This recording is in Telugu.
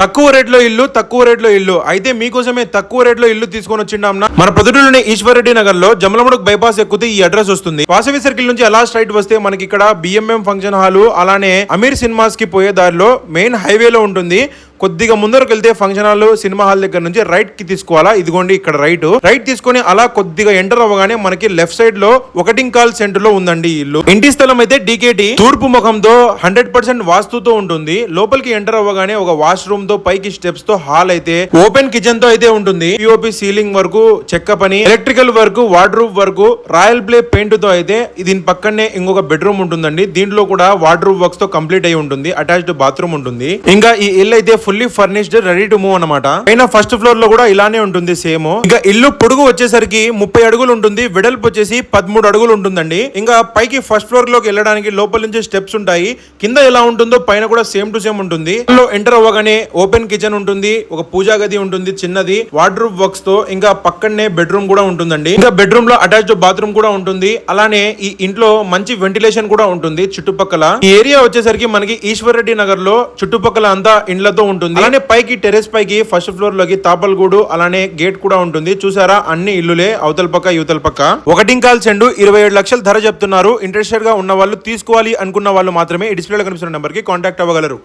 తక్కువ రేట్లో ఇల్లు తక్కువ రేట్లో ఇల్లు. అయితే మీకోసమే తక్కువ రేట్లో ఇల్లు తీసుకొని వచ్చిండాం మన పొద్దుటూరులోని ఈశ్వరరెడ్డి నగర్లో జమలముడుకు బైపాస్ ఎక్కితే ఈ అడ్రస్ వస్తుంది. వాసవి సర్కిల్ నుంచి అలా స్ట్రైట్ వస్తే మనకి ఇక్కడ బిఎంఎం ఫంక్షన్ హాల్ అలానే అమీర్ సినిమాస్కి పోయే దారిలో మెయిన్ హైవేలో ఉంటుంది. కొద్దిగా ముందరకు వెళ్తే ఫంక్షన్ హాల్ సినిమా హాల్ దగ్గర నుంచి రైట్కి తీసుకోవాలా? ఇదిగోండి ఇక్కడ రైట్ రైట్ తీసుకొని అలా కొద్దిగా ఎంటర్ అవ్వగానే మనకి లెఫ్ట్ సైడ్లో ఒకటింకాల్ సెంటర్లో ఉందండి ఇల్లు. ఇంటి స్థలం అయితే డికేటి తూర్పు ముఖంతో హండ్రెడ్ పర్సెంట్ వాస్తుతో ఉంటుంది. లోపలికి ఎంటర్ అవ్వగానే ఒక వాష్ రూమ్తో పైకి స్టెప్స్తో హాల్ అయితే ఓపెన్ కిచెన్తో అయితే ఉంటుంది. పిఓపి సీలింగ్ వరకు చెక్క పని ఎలక్ట్రికల్ వర్క్ వార్డ్రూఫ్ వరకు రాయల్ ప్లే పెయింట్తో అయితే దీని పక్కనే ఇంకొక బెడ్రూమ్ ఉంటుందండి. దీంట్లో కూడా వార్డ్రూఫ్ వర్క్స్తో కంప్లీట్ అయి ఉంటుంది. అటాచ్డ్ బాత్రూమ్ ఉంటుంది. ఇంకా ఈ ఇల్లు అయితే fully furnished ready to move అనమాట పైన ఫస్ట్ ఫ్లోర్లో కూడా ఇలానే ఉంటుంది సేమ్ ఇంకా ఇల్లు పొడుగు వచ్చేసరికి ముప్పై అడుగులు ఉంటుంది వెడల్పు వచ్చేసి పదమూడు అడుగులు ఉంటుందండి. ఇంకా పైకి ఫస్ట్ ఫ్లోర్లోకి వెళ్ళడానికి లోపల నుంచి స్టెప్స్ ఉంటాయి. కింద ఎలా ఉంటుందో పైన కూడా సేమ్ టు సేమ్ ఉంటుంది. లో ఎంటర్ అవ్వగానే ఓపెన్ కిచెన్ ఉంటుంది ఒక పూజా గది ఉంటుంది చిన్నది వార్డ్రూఫ్ వర్క్స్తో ఇంకా పక్కనే బెడ్రూమ్ కూడా ఉంటుందండి. ఇంకా బెడ్రూమ్లో అటాచ్డ్ బాత్రూమ్ కూడా ఉంటుంది. అలానే ఈ ఇంట్లో మంచి వెంటిలేషన్ కూడా ఉంటుంది చుట్టుపక్కల. ఈ ఏరియా వచ్చేసరికి మనకి ఈశ్వర్ రెడ్డి నగర్లో చుట్టుపక్కల అంతా ఇండ్లతో ఉంటుంది అలానే పైకి టెరెస్ పైకి ఫస్ట్ ఫ్లోర్లోకి తాపల్గూడు అలానే గేట్ కూడా ఉంటుంది. చూసారా? అన్ని ఇల్లులే అవతల పక్క యువతల పక్క. ఒకటింకాల్ చెండు ఇరవై ఏడు లక్షల ధర చెప్తున్నారు. ఇంట్రెస్టెడ్గా ఉన్న వాళ్ళు తీసుకోవాలి అనుకున్న వాళ్ళు మాత్రమే డిస్ప్లేలో కనిపిస్తున్న నెంబర్కి కాంటాక్ట్ అవ్వగలరు.